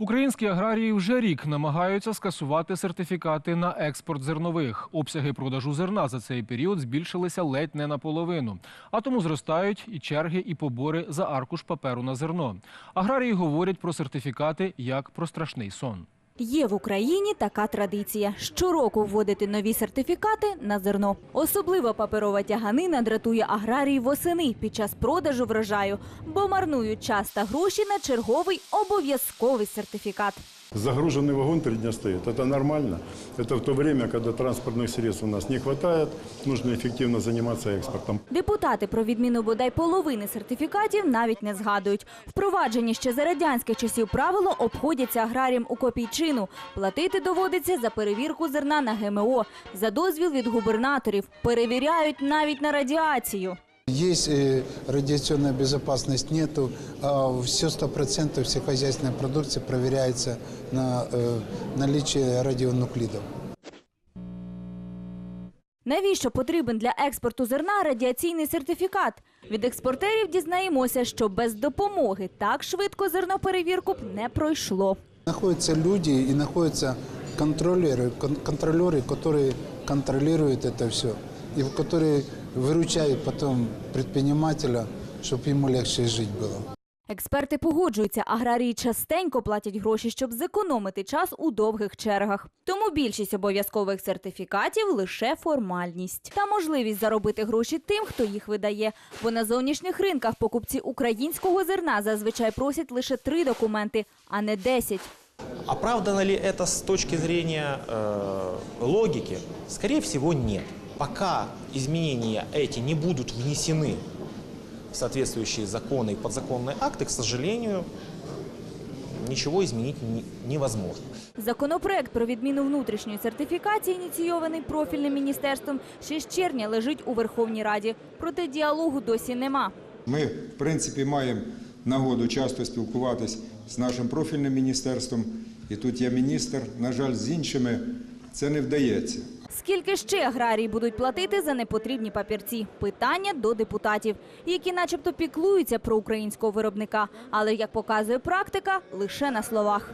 Українські аграрії вже рік намагаються скасувати сертифікати на експорт зернових. Обсяги продажу зерна за цей період збільшилися ледь не наполовину. А тому зростають і черги, і побори за аркуш паперу на зерно. Аграрії говорять про сертифікати як про страшний сон. Є в Україні така традиція щороку вводити нові сертифікати на зерно. Особливо паперова тяганина дратує аграрії восени під час продажу врожаю, бо марнують час та гроші на черговий обов'язковий сертифікат. Загруженный вагон три дня стоит. Это нормально. Это в то время, когда транспортных средств у нас не хватает, нужно эффективно заниматься экспортом. Депутати про відміну бодай половини сертифікатів навіть не згадують. Впроваджені ще за радянських часів правило обходяться аграріям у копійчину. Платити доводиться за перевірку зерна на ГМО, за дозвіл від губернаторів. Перевіряють навіть на радіацію. Есть э, радиационная безопасность, нету. А все 100% сельскохозяйственной продукции проверяется на э, наличие радионуклидов. Навіщо потрібен для експорту зерна радіаційний сертифікат? Від експортерів дізнаємося, що без допомоги так швидко зерноперевірку б не пройшло. Находятся люди и находятся контролеры, кон- контролеры, которые контролируют это все. И которые выручают потом предпринимателя, чтобы ему легче жить было. Експерти погоджуються, аграрії частенько платять гроші, щоб зекономити час у довгих чергах. Тому більшість обов'язкових сертифікатів лише формальність та можливість заробити гроші тим, хто їх видає. Бо на зовнішніх ринках покупці українського зерна зазвичай просять лише три документи, а не десять. Оправдано ли это с точки зрения э, логики? Скорее всего, нет. Пока изменения эти не будут внесены в соответствующие законы и подзаконные акты, к сожалению, ничего изменить не- невозможно. Законопроект про відміну внутрішньої сертифікації, ініційований профільним міністерством, ще з червня лежить у Верховній Раді. Проте діалогу досі нема. Ми, в принципі, маємо нагоду часто спілкуватись з нашим профільним міністерством, і тут є міністр. На жаль, з іншими це не вдається. Скільки ще аграрії будуть платити за непотрібні папірці? Питання до депутатів, які начебто піклуються про українського виробника, але як показує практика, лише на словах.